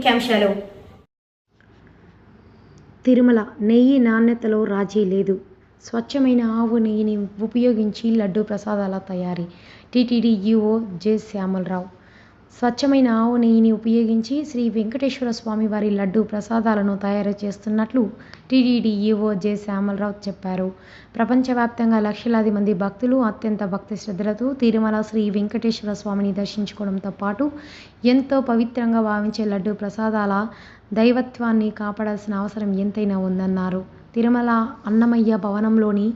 ముఖ్యాంశాలు. తిరుమల నెయ్యి నాణ్యతలో రాజీ లేదు. స్వచ్ఛమైన ఆవు నెయ్యిని ఉపయోగించి లడ్డు ప్రసాదాల తయారీ. TTD EO J Shyamala Rao. స్వచ్ఛమైన ఆవు నెయ్యిని ఉపయోగించి శ్రీ వెంకటేశ్వర స్వామి వారి లడ్డూ ప్రసాదాలను తయారు చేస్తున్నట్లు టీడీడీ ఈఓ జె శ్యామలరావు చెప్పారు. ప్రపంచవ్యాప్తంగా లక్షలాది మంది భక్తులు అత్యంత భక్తి శ్రద్ధలతో తిరుమల శ్రీ వెంకటేశ్వర స్వామిని దర్శించుకోవడంతో పాటు ఎంతో పవిత్రంగా భావించే లడ్డూ ప్రసాదాల దైవత్వాన్ని కాపాడాల్సిన అవసరం ఎంతైనా ఉందన్నారు. తిరుమల అన్నమయ్య భవనంలోని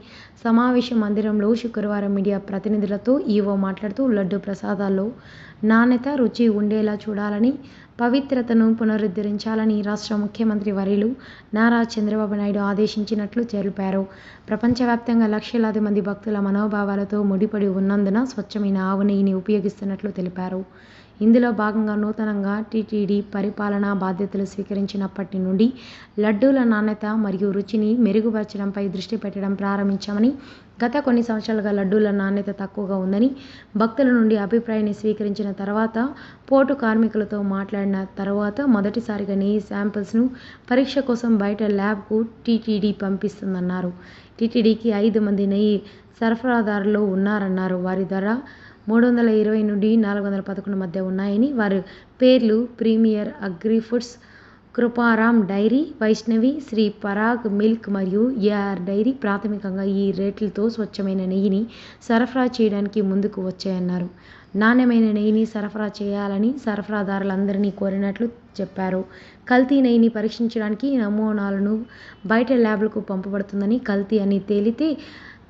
సమావేశ మందిరంలో శుక్రవారం మీడియా ప్రతినిధులతో ఈవో మాట్లాడుతూ లడ్డు ప్రసాదాల్లో నాణ్యత రుచి ఉండేలా చూడాలని పవిత్రతను పునరుద్ధరించాలని రాష్ట్ర ముఖ్యమంత్రి వర్యులు నారా చంద్రబాబు నాయుడు ఆదేశించినట్లు తెలిపారు. ప్రపంచవ్యాప్తంగా లక్షలాది మంది భక్తుల మనోభావాలతో ముడిపడి ఉన్నందున స్వచ్ఛమైన ఆవు నెయ్యిని ఉపయోగిస్తున్నట్లు తెలిపారు. ఇందులో భాగంగా నూతనంగా టీటీడీ పరిపాలనా బాధ్యతలు స్వీకరించినప్పటి నుండి లడ్డూల నాణ్యత మరియు రుచిని మెరుగుపరచడంపై దృష్టి పెట్టడం ప్రారంభించామని గత కొన్ని సంవత్సరాలుగా లడ్డూల నాణ్యత తక్కువగా ఉందని భక్తుల నుండి అభిప్రాయాన్ని స్వీకరించిన తర్వాత పోటు కార్మికులతో మాట్లాడిన తర్వాత మొదటిసారిగా నెయ్యి శాంపిల్స్ను పరీక్ష కోసం బయట ల్యాబ్కు టీటీడీ పంపిస్తుందన్నారు. టీటీడీకి ఐదు మంది నెయ్యి సరఫరాదారులు ఉన్నారన్నారు. వారి ధర మూడు వందల ఇరవై నుండి నాలుగు వందల పదకొండు మధ్య ఉన్నాయని వారి పేర్లు premier agrifoods Kruparam Kruparam dairy Vaishnavi Sri Parag milk మరియు ఏఆర్ డైరీ ప్రాథమికంగా ఈ రేట్లతో స్వచ్ఛమైన నెయ్యిని సరఫరా చేయడానికి ముందుకు వచ్చాయన్నారు. నాణ్యమైన నెయ్యిని సరఫరా చేయాలని సరఫరాదారులందరినీ కోరినట్లు చెప్పారు. కల్తీ నెయ్యిని పరీక్షించడానికి నమూనాలను బయట ల్యాబ్లకు పంపబడుతుందని కల్తీ అని తేలితే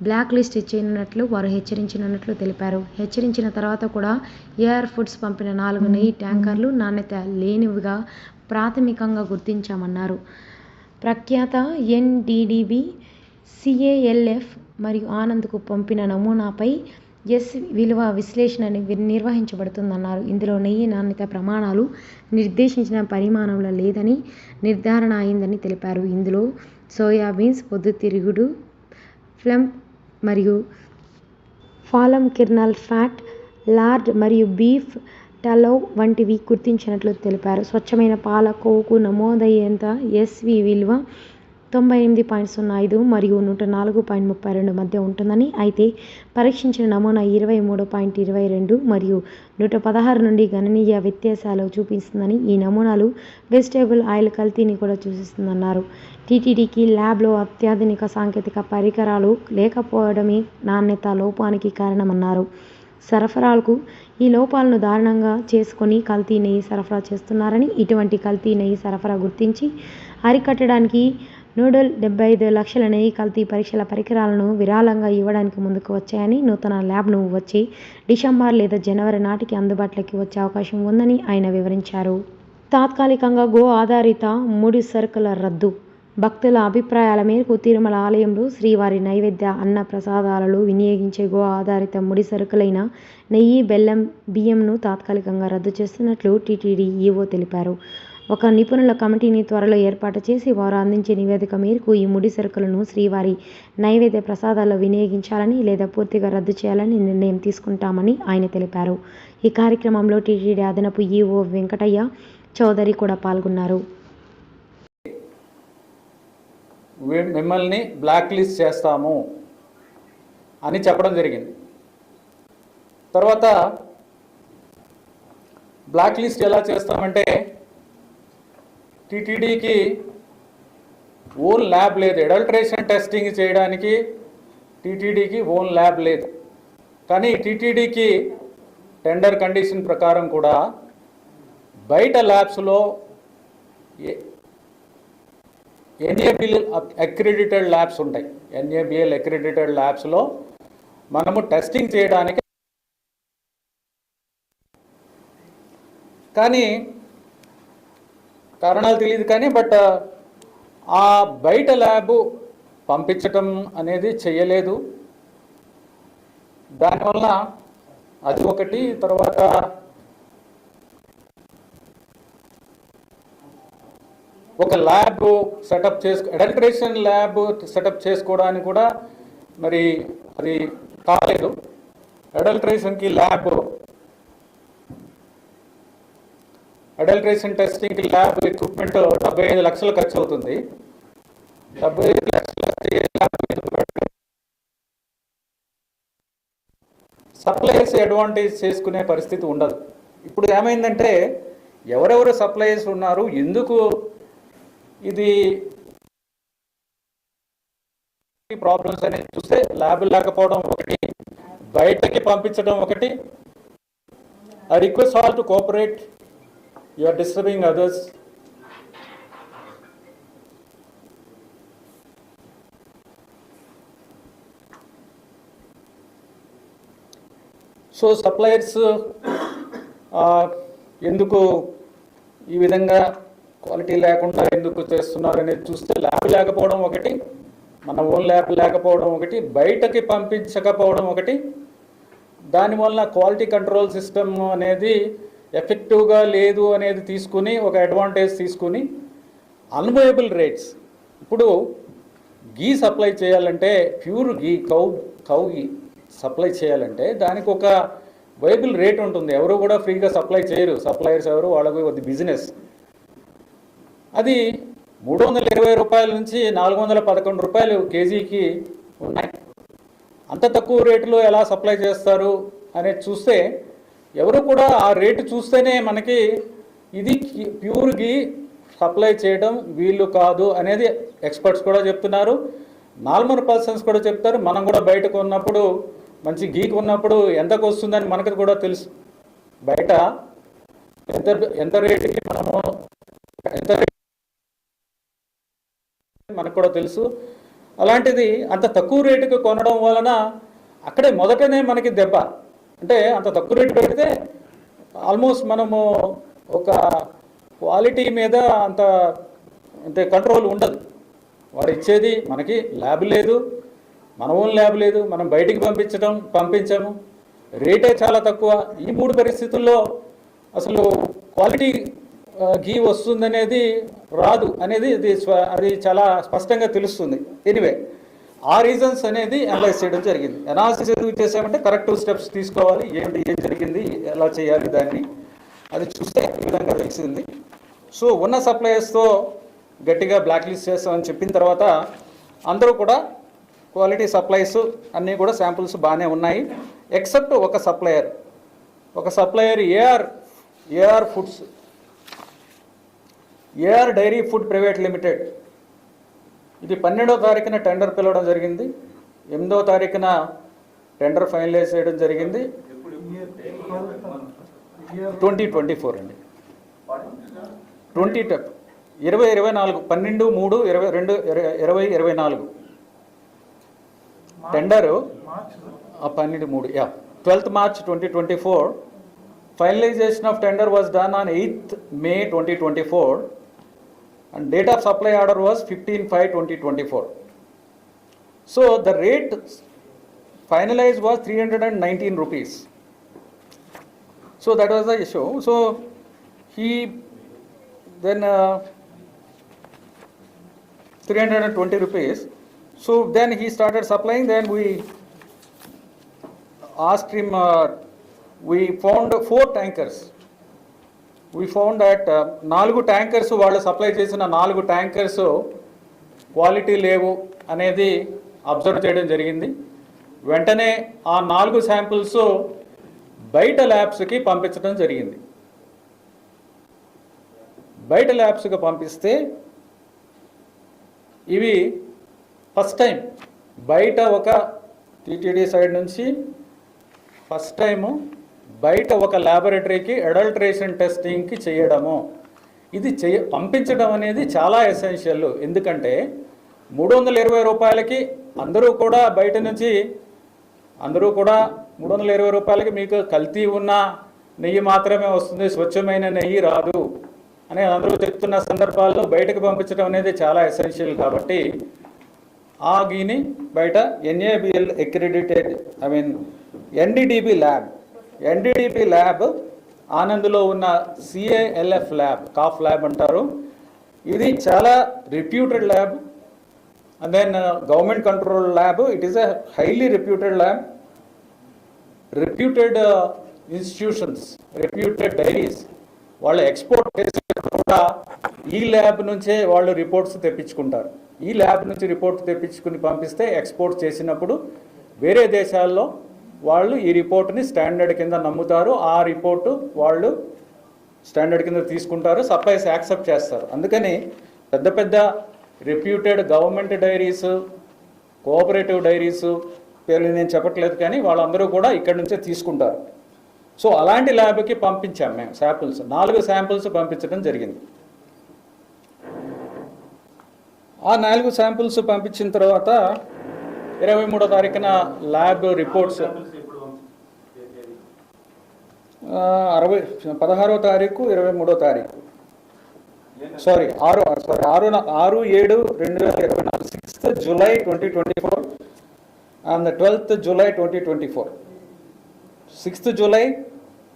బ్లాక్ లిస్ట్ ఇచ్చినట్లు వారు హెచ్చరించినట్లు తెలిపారు. హెచ్చరించిన తర్వాత కూడా ఏఆర్ ఫుడ్స్ పంపిన నాలుగు నెయ్యి ట్యాంకర్లు నాణ్యత లేనివిగా ప్రాథమికంగా గుర్తించామన్నారు. ప్రఖ్యాత ఎన్డీడీబీ సిఏఎల్ఎఫ్ మరియు ఆనంద్కు పంపిన నమూనాపై ఎస్ విలువ విశ్లేషణ నిర్వహించబడుతుందన్నారు. ఇందులో నెయ్యి నాణ్యత ప్రమాణాలు నిర్దేశించిన పరిమాణంలో లేదని నిర్ధారణ అయిందని తెలిపారు. ఇందులో సోయాబీన్స్ పొద్దుతిరుగుడు ఫ్లమ్ మరియు ఫాలం కిర్నల్ ఫ్యాట్ లార్డ్ మరియు బీఫ్ టలో వంటివి గుర్తించినట్లు తెలిపారు. స్వచ్ఛమైన పాల కొవ్వుకు నమోదయ్యేంత ఎస్వి విలువ తొంభై ఎనిమిది పాయింట్ సున్నా ఐదు మరియు నూట నాలుగు పాయింట్ ముప్పై రెండు మధ్య ఉంటుందని అయితే పరీక్షించిన నమూనా ఇరవై మూడు పాయింట్ ఇరవై రెండు మరియు నూట పదహారు నుండి గణనీయ వ్యత్యాసాలు చూపిస్తుందని ఈ నమూనాలు వెజిటేబుల్ ఆయిల్ కల్తీని కూడా సూచిస్తుందన్నారు టీటీడీకి ల్యాబ్లో అత్యాధునిక సాంకేతిక పరికరాలు లేకపోవడమే నాణ్యత లోపానికి కారణమన్నారు. సరఫరాలకు ఈ లోపాలను దారుణంగా చేసుకొని కల్తీ నెయ్యి సరఫరా చేస్తున్నారని ఇటువంటి కల్తీ నెయ్యి సరఫరా గుర్తించి అరికట్టడానికి నూడల్ డెబ్బై ఐదు లక్షల నెయ్యి కల్తీ పరీక్షల పరికరాలను విరాళంగా ఇవ్వడానికి ముందుకు వచ్చాయని నూతన ల్యాబ్ను వచ్చి డిసెంబర్ లేదా జనవరి నాటికి అందుబాటులోకి వచ్చే అవకాశం ఉందని ఆయన వివరించారు. తాత్కాలికంగా గో ఆధారిత ముడి సరుకుల రద్దు భక్తుల అభిప్రాయాల మేరకు తిరుమల ఆలయంలో శ్రీవారి నైవేద్య అన్న ప్రసాదాలలో వినియోగించే గో ఆధారిత ముడి సరుకులైన నెయ్యి బెల్లం బియ్యంను తాత్కాలికంగా రద్దు చేస్తున్నట్లు టీటీడీ ఈవో తెలిపారు. ఒక నిపుణుల కమిటీని త్వరలో ఏర్పాటు చేసి వారు అందించే నివేదిక మేరకు ఈ ముడి సరుకులను శ్రీవారి నైవేద్య ప్రసాదాల్లో వినియోగించాలని లేదా పూర్తిగా రద్దు చేయాలని నిర్ణయం తీసుకుంటామని ఆయన తెలిపారు. ఈ కార్యక్రమంలో టీటీడీ అదనపు ఈఓ వెంకటయ్య చౌదరి కూడా పాల్గొన్నారు. మిమ్మల్ని బ్లాక్ లిస్ట్ చేస్తాము అని చెప్పడం జరిగింది. తర్వాత బ్లాక్ లిస్ట్ ఎలా చేస్తామంటే టీటీడీకి ఓన్ ల్యాబ్ లేదు. అడల్ట్రేషన్ టెస్టింగ్ చేయడానికి టీటీడీకి ఓన్ ల్యాబ్ లేదు. కానీ టీటీడీకి టెండర్ కండిషన్ ప్రకారం కూడా బయట ల్యాబ్స్లో ఏ- ఎన్ఏబిఎల్ అక్రెడిటెడ్ ల్యాబ్స్ ఉంటాయి. ఎన్ఏబిఎల్ అక్రెడిటెడ్ ల్యాబ్స్లో మనము టెస్టింగ్ చేయడానికి కానీ కారణాలు తెలియదు కానీ బట్ ఆ బయట ల్యాబ్ పంపించటం అనేది చేయలేదు. దానివల్ల అది ఒకటి తర్వాత ఒక ల్యాబ్ సెటప్ చేసుకో అడల్ట్రేషన్ ల్యాబ్ సెటప్ చేసుకోవడానికి కూడా మరి అది కాలేదు. అడల్ట్రేషన్కి lab adulteration testing lab equipment డెబ్బై ఐదు లక్షలు ఖర్చు అవుతుంది. డెబ్బై ఐదు లక్షలు సప్లయర్స్ అడ్వాంటేజ్ చేసుకునే పరిస్థితి ఉండదు. ఇప్పుడు ఏమైందంటే ఎవరెవరు సప్లయర్స్ ఉన్నారు ఎందుకు ఇది ప్రాబ్లమ్స్ అనేది చూస్తే ల్యాబ్ లేకపోవడం ఒకటి బయటకి పంపించడం ఒకటి. I request all to cooperate you are disturbing others. So suppliers uh, ఎందుకు ఈ విధంగా క్వాలిటీ లేకుండా ఎందుకు చేస్తున్నారు అనేది చూస్తే ల్యాబ్ లేకపోవడం ఒకటి మన ఓన్ ల్యాబ్ లేకపోవడం ఒకటి బయటకి పంపించకపోవడం ఒకటి దానివల్ల క్వాలిటీ కంట్రోల్ సిస్టమ్ అనేది ఎఫెక్టివ్గా లేదు అనేది తీసుకుని ఒక అడ్వాంటేజ్ తీసుకుని అన్వయబుల్ రేట్స్. ఇప్పుడు గీ సప్లై చేయాలంటే pure ghee cow cow ghee supply చేయాలంటే దానికి ఒక వైబుల్ రేట్ ఉంటుంది. ఎవరు కూడా ఫ్రీగా సప్లై చేయరు. సప్లయర్స్ ఎవరు వాళ్ళకి అది బిజినెస్. అది మూడు వందల ఇరవై రూపాయల నుంచి నాలుగు వందల పదకొండు రూపాయలు కేజీకి ఉన్నాయి. అంత తక్కువ రేటులో ఎలా సప్లై చేస్తారు అనేది చూస్తే ఎవరు కూడా ఆ రేటు చూస్తేనే మనకి ఇది ప్యూర్ గీ సప్లై చేయడం వీళ్ళు కాదు అనేది ఎక్స్పర్ట్స్ కూడా చెప్తున్నారు. నార్మల్ పర్సన్స్ కూడా చెప్తారు. మనం కూడా బయటకు ఉన్నప్పుడు మంచి గీక్ ఉన్నప్పుడు ఎంతకు వస్తుందని మనకు కూడా తెలుసు. బయట ఎంత ఎంత రేటుకి మనము ఎంత మనకు కూడా తెలుసు. అలాంటిది అంత తక్కువ రేటుకి కొనడం వలన అక్కడే మొదటనే మనకి దెబ్బ. అంటే అంత తక్కువ రేటు పెడితే ఆల్మోస్ట్ మనము ఒక క్వాలిటీ మీద అంత అంటే కంట్రోల్ ఉండదు. వాడు ఇచ్చేది మనకి ల్యాబ్ లేదు మన ఓన్ ల్యాబ్ లేదు మనం బయటికి పంపించడం పంపించము. రేటే చాలా తక్కువ. ఈ మూడు పరిస్థితుల్లో అసలు క్వాలిటీ గీ ఘీ వస్తుందనేది రాదు అనేది ఇది స్వ- అది చాలా స్పష్టంగా తెలుస్తుంది. ఎనివే ఆ రీజన్స్ అనేది అనలైజ్ చేయడం జరిగింది. అనాలిసిస్ ఎందుకు చేసామంటే కరెక్టివ్ స్టెప్స్ తీసుకోవాలి ఏంటి ఏం జరిగింది ఎలా చేయాలి దాన్ని అది చూస్తే ఈ విధంగా తెలిసింది. సో ఉన్న సప్లయర్స్తో గట్టిగా బ్లాక్ లిస్ట్ చేస్తామని చెప్పిన తర్వాత అందరూ కూడా క్వాలిటీ సప్లైస్ అన్నీ కూడా శాంపుల్స్ బాగానే ఉన్నాయి. ఎక్సెప్ట్ ఒక సప్లయర్ ఒక supplier AR AR foods AR dairy food private limited ఇది పన్నెండో తారీఖున టెండర్ పిలవడం జరిగింది. ఎనిమిదో తారీఖున టెండర్ ఫైనలైజ్ చేయడం జరిగింది. ట్వంటీ ట్వంటీ ఫోర్ అండి. ట్వంటీ ఇరవై ఇరవై నాలుగు పన్నెండు మూడు ఇరవై రెండు ఇరవై- ఇరవై ఇరవై నాలుగు. టెండరు ఆ పన్నెండు మూడు yeah twelfth March twenty twenty four. Finalization of tender was done on eighth May twenty twenty four. And date of supply order was 15 5 2024 so the rate finalized was 319 rupees. So that was the issue. So he then uh, 320 rupees. So then he started supplying then we asked him uh, we found four tankers we found that uh, నాలుగు tankers వాళ్ళు supply చేసిన నాలుగు tankers quality లేవు అనేది observe చేయడం జరిగింది. వెంటనే ఆ నాలుగు శాంపిల్స్ బయట ల్యాబ్స్కి పంపించడం జరిగింది. బయట ల్యాబ్స్కి పంపిస్తే ఇవి ఫస్ట్ టైం బయట ఒక టీటీడీ సైడ్ నుంచి ఫస్ట్ టైము బయట ఒక ల్యాబొరేటరీకి అడల్ట్రేషన్ టెస్టింగ్కి చేయడము. ఇది చేయ పంపించడం అనేది చాలా ఎసెన్షియల్ ఎందుకంటే మూడు వందల ఇరవై రూపాయలకి అందరూ కూడా బయట నుంచి అందరూ కూడా మూడు వందల ఇరవై రూపాయలకి మీకు కల్తీ ఉన్న నెయ్యి మాత్రమే వస్తుంది స్వచ్ఛమైన నెయ్యి రాదు అని అందరూ చెప్తున్న సందర్భాల్లో బయటకు పంపించడం అనేది చాలా ఎసెన్షియల్ కాబట్టి ఆ గీని బయట NABL accredited I mean NDDB lab NDDP lab ఆనంద్లో ఉన్న సిఏఎల్ఎఫ్ ల్యాబ్ కాఫ్ ల్యాబ్ అంటారు. ఇది చాలా reputed lab. And then government control lab it is a highly reputed lab. Reputed institutions reputed dairies వాళ్ళు ఎక్స్పోర్ట్ చేసే కూడా ఈ ల్యాబ్ నుంచే వాళ్ళు రిపోర్ట్స్ తెప్పించుకుంటారు. ఈ ల్యాబ్ నుంచి రిపోర్ట్ తెప్పించుకుని పంపిస్తే ఎక్స్పోర్ట్ చేసినప్పుడు వేరే దేశాల్లో వాళ్ళు ఈ రిపోర్ట్ని స్టాండర్డ్ కింద నమ్ముతారు. ఆ రిపోర్టు వాళ్ళు స్టాండర్డ్ కింద తీసుకుంటారు. సప్లైస్ యాక్సెప్ట్ చేస్తారు. అందుకని పెద్ద పెద్ద reputed government dairies cooperative dairies పేర్లు నేను చెప్పట్లేదు కానీ వాళ్ళందరూ కూడా ఇక్కడి నుంచే తీసుకుంటారు. సో అలాంటి ల్యాబ్కి పంపించాం మేము శాంపుల్స్. నాలుగు శాంపుల్స్ పంపించడం జరిగింది. ఆ నాలుగు శాంపుల్స్ పంపించిన తర్వాత ఇరవై మూడో తారీఖున ల్యాబ్ రిపోర్ట్స్ అరవై పదహారో తారీఖు ఇరవై మూడో తారీఖు. సారీ ఆరు సారీ ఆరు ఆరు ఏడు రెండు వేల ఇరవై నాలుగు sixth July twenty twenty four and twelfth July twenty twenty four sixth July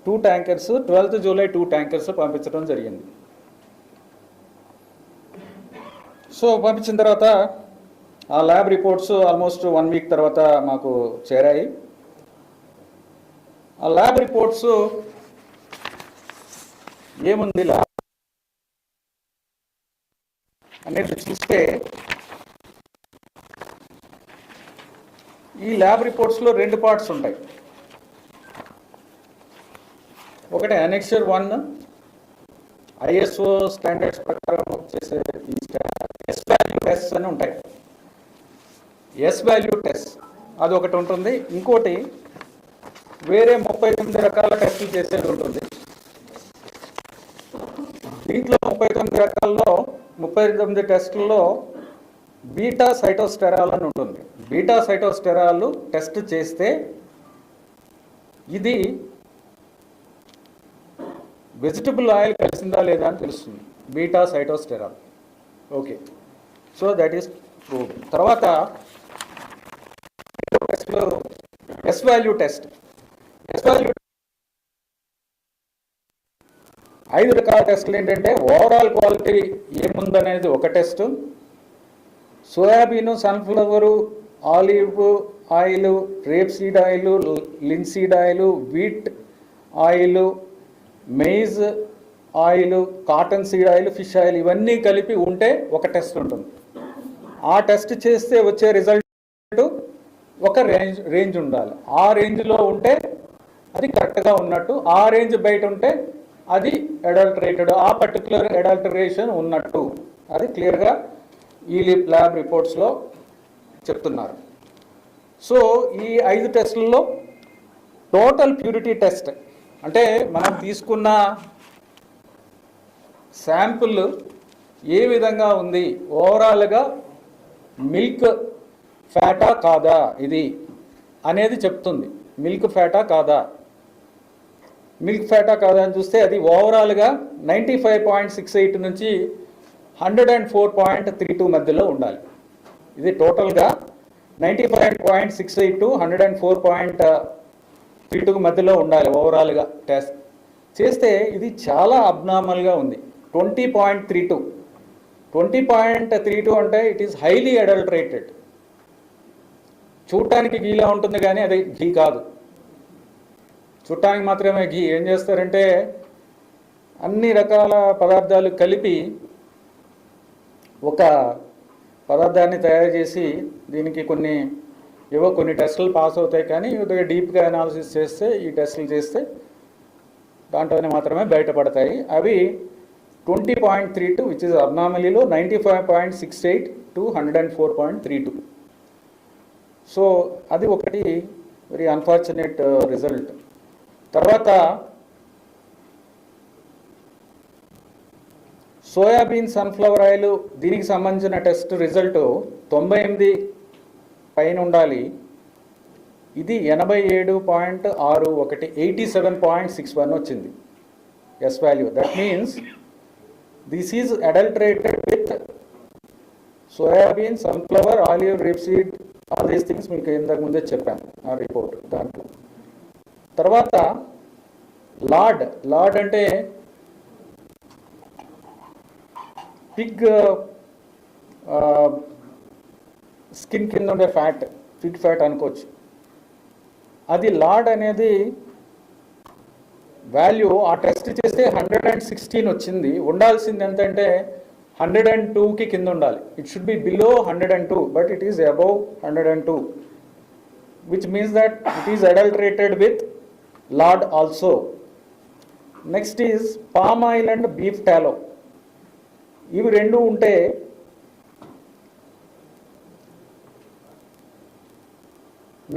two tankers twelfth July two tankers పంపించడం జరిగింది. సో పంపించిన తర్వాత ఆ lab reports almost one week తర్వాత మాకు చేరాయి. ఆ ల్యాబ్ రిపోర్ట్స్ ఏముంది ల్యాబ్ అనేది చూస్తే ఈ ల్యాబ్ రిపోర్ట్స్లో రెండు పార్ట్స్ ఉంటాయి. ఒకటి అనెక్చర్ వన్ ఐఎస్ఓ స్టాండర్డ్స్ ప్రకారం చేసే ఎస్ వాల్యూ టెస్ట్ అని ఉంటాయి. ఎస్ వాల్యూ టెస్ట్ అది ఒకటి ఉంటుంది. ఇంకోటి వేరే ముప్పై తొమ్మిది రకాల టెస్టులు చేసేది ఉంటుంది. దీంట్లో ముప్పై తొమ్మిది రకాల్లో ముప్పై తొమ్మిది టెస్టుల్లో బీటా సైటోస్టెరాల్ అని ఉంటుంది. బీటా సైటోస్టెరాల్ టెస్ట్ చేస్తే ఇది వెజిటబుల్ ఆయిల్ కలిసిందా లేదా అని తెలుస్తుంది. Beta sitosterol. Okay. So that is prove తర్వాత టెస్ట్లో ఎస్ వాల్యూ టెస్ట్ ఐదు రకాల టెస్టులు ఏంటంటే ఓవరాల్ క్వాలిటీ ఏముందనేది ఒక test. Soybean sunflower olive oil rapeseed oil linseed oil wheat oil maize oil cotton seed oil fish oil ఇవన్నీ కలిపి ఉంటే ఒక టెస్ట్ ఉంటుంది. ఆ టెస్ట్ చేస్తే వచ్చే రిజల్ట్ ఒక రేంజ్ రేంజ్ ఉండాలి. ఆ రేంజ్లో ఉంటే అది కరెక్ట్గా ఉన్నట్టు ఆ రేంజ్ బయట ఉంటే అది అడల్టరేటెడ్ ఆ పర్టికులర్ అడల్టరేషన్ ఉన్నట్టు. అది క్లియర్గా ఈ ల్యాబ్ రిపోర్ట్స్లో చెప్తున్నారు. సో ఈ ఐదు టెస్టుల్లో టోటల్ ప్యూరిటీ టెస్ట్ అంటే మనం తీసుకున్న శాంపుల్ ఏ విధంగా ఉంది? ఓవరాల్గా మిల్క్ ఫ్యాటా కాదా ఇది? అనేది చెప్తుంది. మిల్క్ ఫ్యాటా కాదా? మిల్క్ ఫ్యాటా కాదా అని చూస్తే అది ఓవరాల్గా ninety five point six eight నుంచి hundred and four point three two మధ్యలో ఉండాలి. ఇది టోటల్గా ninety five point six eight to hundred and four point three two మధ్యలో ఉండాలి ఓవరాల్గా టెస్ట్. చేస్తే ఇది చాలా అబ్నార్మల్గా ఉంది. Twenty point three two. Twenty point three two అంటే ఇట్ ఈస్ హైలీ అడల్టరేటెడ్ చూడటానికి గీలా ఉంటుంది కానీ అది ఘీ కాదు. చుట్టానికి మాత్రమే ఘీ ఏం చేస్తారంటే అన్ని రకాల పదార్థాలు కలిపి ఒక పదార్థాన్ని తయారు చేసి దీనికి కొన్ని ఏవో కొన్ని టెస్టులు పాస్ అవుతాయి కానీ కొద్దిగా డీప్గా అనాలిసిస్ చేస్తే ఈ టెస్టులు చేస్తే దాంట్లోనే మాత్రమే బయటపడతాయి. అవి twenty point three two which is abnormally low ninety five point six eight to hundred and four point three two. So అది ఒకటి వెరీ అన్ఫార్చునేట్ రిజల్ట్ తర్వాత సోయాబీన్ సన్ఫ్లవర్ ఆయిల్ దీనికి సంబంధించిన టెస్ట్ రిజల్ట్ తొంభై ఎనిమిది పైన ఉండాలి. ఇది ఎనభై ఏడు పాయింట్ ఆరు ఒకటి eighty seven point six one వచ్చింది. S value that means this is adulterated with soybean sunflower olive rapeseed all these things మీకు ఇంతకు ముందే చెప్పాను ఆ రిపోర్ట్ దాంట్లో. తర్వాత లార్డ్ లార్డ్ అంటే పిగ్ స్కిన్ కింద ఉండే ఫ్యాట్ పిగ్ ఫ్యాట్ అనుకోవచ్చు. అది లార్డ్ అనేది వాల్యూ ఆ టెస్ట్ చేస్తే హండ్రెడ్ అండ్ సిక్స్టీన్ వచ్చింది. ఉండాల్సింది ఎంతంటే హండ్రెడ్ అండ్ టూకి కింద ఉండాలి. It should be below hundred and two but it is above hundred and two which means that it is adulterated with lard also. Next is palm oil and beef tallow. ఇవి రెండు ఉంటే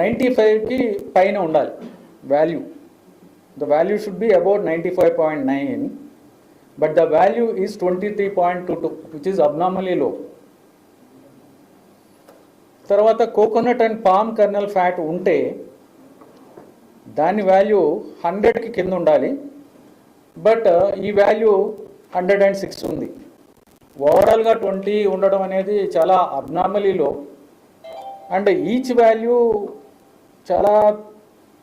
ninety ఫైవ్కి పైన ఉండాలి value. The value should be about ninety five point nine but the value is twenty three point two two which is abnormally low తర్వాత coconut and palm kernel fat ఉంటే దాని value హండ్రెడ్కి కింద ఉండాలి. బట్ uh, ఈ value hundred and six ఉంది. ఓవరాల్గా twenty ఉండడం అనేది చాలా అబ్నార్మలీలో అండ్ ఈచ్ వాల్యూ చాలా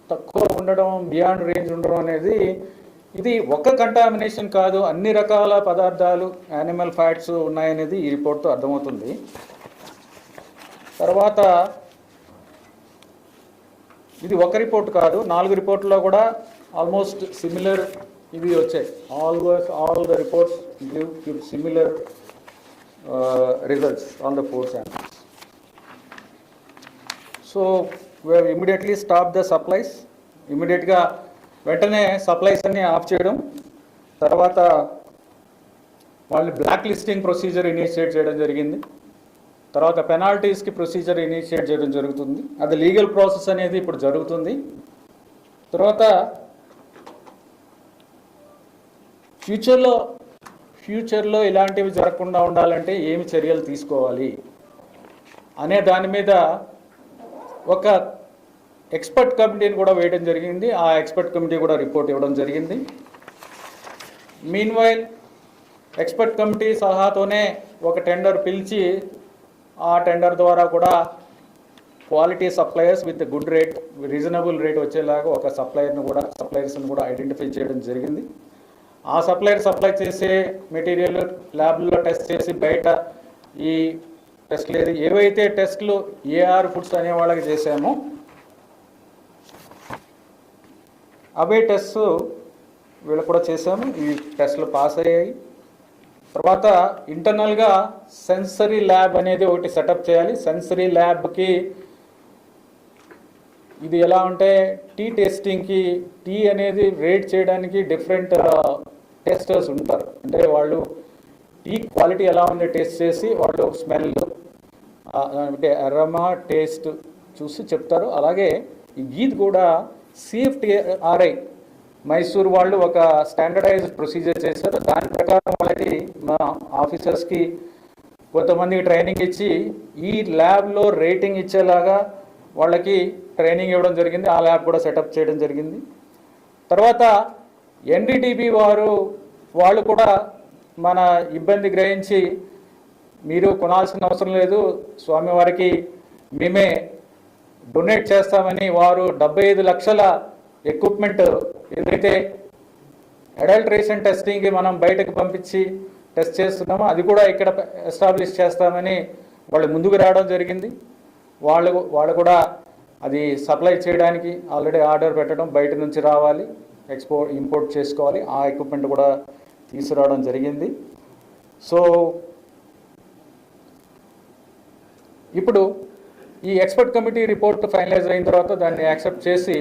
తక్కువ ఉండడం బియాండ్ రేంజ్ ఉండడం అనేది ఇది ఒక కంటామినేషన్ కాదు. అన్ని రకాల పదార్థాలు యానిమల్ ఫ్యాట్స్ ఉన్నాయనేది ఈ రిపోర్ట్తో అర్థమవుతుంది. తర్వాత ఇది ఒక రిపోర్ట్ కాదు నాలుగు రిపోర్ట్లో కూడా ఆల్మోస్ట్ సిమిలర్ ఇవి వచ్చాయి. All all the reports give give similar results on the four samples so we immediately stop the supplies ఇమీడియట్గా వెంటనే సప్లైస్ అన్ని ఆఫ్ చేయడం. తర్వాత వాళ్ళు బ్లాక్ లిస్టింగ్ ప్రొసీజర్ ఇనిషియేట్ చేయడం జరిగింది. తర్వాత పెనాల్టీస్కి ప్రొసీజర్ ఇనిషియేట్ చేయడం జరుగుతుంది. అది లీగల్ ప్రాసెస్ అనేది ఇప్పుడు జరుగుతుంది. తర్వాత ఫ్యూచర్లో ఫ్యూచర్లో ఇలాంటివి జరగకుండా ఉండాలంటే ఏమి చర్యలు తీసుకోవాలి? అనే దాని మీద ఒక ఎక్స్పర్ట్ కమిటీని కూడా వేయడం జరిగింది. ఆ ఎక్స్పర్ట్ కమిటీ కూడా రిపోర్ట్ ఇవ్వడం జరిగింది. మీన్ వైల్ ఎక్స్పర్ట్ కమిటీ సలహాతోనే ఒక టెండర్ పిలిచి ఆ టెండర్ ద్వారా కూడా quality suppliers with good rate reasonable rate వచ్చేలాగా ఒక సప్లయర్ను కూడా సప్లయర్స్ని కూడా ఐడెంటిఫై చేయడం జరిగింది. ఆ సప్లయర్ సప్లై చేసే మెటీరియల్ ల్యాబ్లో టెస్ట్ చేసి బయట ఈ టెస్ట్లు ఏది ఏవైతే టెస్ట్లు ఏఆర్ ఫుడ్స్ అనే వాళ్ళకి చేసామో అవే టెస్ట్ వీళ్ళు కూడా చేసాము ఈ టెస్ట్లు పాస్ అయ్యాయి. తర్వాత ఇంటర్నల్గా సెన్సరీ ల్యాబ్ అనేది ఒకటి సెటప్ చేయాలి. సెన్సరీ ల్యాబ్కి ఇది ఎలా ఉంటే టీ టెస్టింగ్కి టీ అనేది రేట్ చేయడానికి డిఫరెంట్ టెస్టర్స్ uh, ఉంటారు. అంటే వాళ్ళు టీ క్వాలిటీ ఎలా ఉంది టేస్ట్ చేసి వాళ్ళు స్మెల్ uh, అంటే అరమా టేస్ట్ చూసి చెప్తారు. అలాగే ఈ గీత్ కూడా సిఎఫ్టీఆర్ఐ మైసూర్ వాళ్ళు ఒక స్టాండర్డైజ్డ్ ప్రొసీజర్ చేశారు. దాని ప్రకారం వాళ్ళకి మా ఆఫీసర్స్కి కొంతమందికి ట్రైనింగ్ ఇచ్చి ఈ ల్యాబ్లో రేటింగ్ ఇచ్చేలాగా వాళ్ళకి ట్రైనింగ్ ఇవ్వడం జరిగింది. ఆ ల్యాబ్ కూడా సెటప్ చేయడం జరిగింది. తర్వాత ఎన్డీటీబీ వారు వాళ్ళు కూడా మన ఇబ్బంది గ్రహించి మీరు కొనాల్సిన అవసరం లేదు స్వామివారికి మేమే డొనేట్ చేస్తామని వారు డెబ్బై ఐదు లక్షల ఎక్విప్మెంట్ ఏదైతే అడల్ట్రేషన్ టెస్టింగ్కి మనం బయటకు పంపించి టెస్ట్ చేస్తున్నామో అది కూడా ఇక్కడ ఎస్టాబ్లిష్ చేస్తామని వాళ్ళు ముందుకు రావడం జరిగింది. వాళ్ళు వాళ్ళు కూడా అది సప్లై చేయడానికి ఆల్రెడీ ఆర్డర్ పెట్టడం బయట నుంచి రావాలి ఎక్స్పోర్ట్ ఇంపోర్ట్ చేసుకోవాలి ఆ ఎక్విప్మెంట్ కూడా తీసుకురావడం జరిగింది. సో ఇప్పుడు ఈ ఎక్స్పర్ట్ కమిటీ రిపోర్ట్ ఫైనలైజ్ అయిన తర్వాత దాన్ని యాక్సెప్ట్ చేసి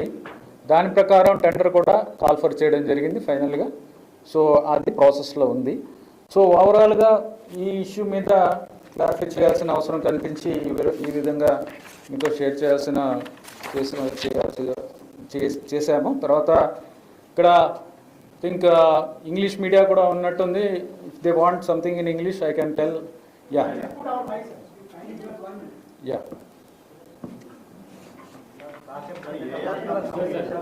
దాని ప్రకారం టెండర్ కూడా కాల్ఫర్ చేయడం జరిగింది ఫైనల్గా. సో అది ప్రాసెస్లో ఉంది. సో ఓవరాల్గా ఈ ఇష్యూ మీద క్లారిఫై చేయాల్సిన అవసరం కనిపించి ఈ విధ- ఈ విధంగా మీతో షేర్ చేయాల్సిన చేసిన చేయాల్సి చే- చేశాము. తర్వాత ఇక్కడ థింక్ ఇంగ్లీష్ మీడియా కూడా ఉన్నట్టుంది. If they want something in English I can tell ya ya Gracias.